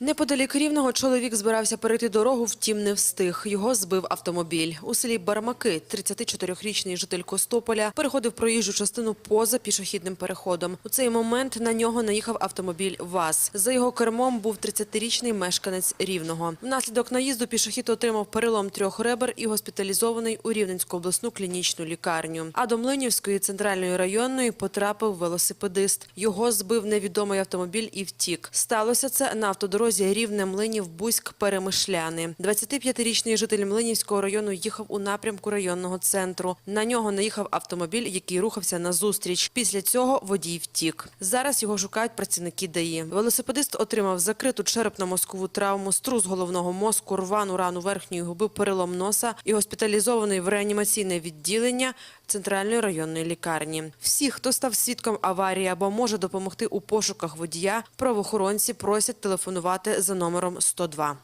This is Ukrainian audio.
Неподалік рівного чоловік збирався перейти дорогу, втім не встиг. Його збив автомобіль. У селі Бармаки 34-річний житель Костополя переходив проїжджу частину поза пішохідним переходом. У цей момент на нього наїхав автомобіль ВАЗ. За його кермом був 30-річний мешканець Рівного. Внаслідок наїзду пішохід отримав перелом трьох ребер і госпіталізований у Рівненську обласну клінічну лікарню. А до Млинівської центральної районної потрапив велосипедист. Його збив невідомий автомобіль і втік. Сталося це на автодорозі Рівне Млинів Бузьк Перемишляни. 25-річний житель Млинівського району їхав у напрямку районного центру. На нього наїхав автомобіль, який рухався назустріч. Після цього водій втік. Зараз його шукають працівники ДАІ. Велосипедист отримав закриту черепно-мозкову травму, струс головного мозку, рвану рану верхньої губи, перелом носа і госпіталізований в реанімаційне відділення центральної районної лікарні. Всі, хто став свідком аварії або може допомогти у пошуках водія, правоохоронці просять телефонувати за номером 102.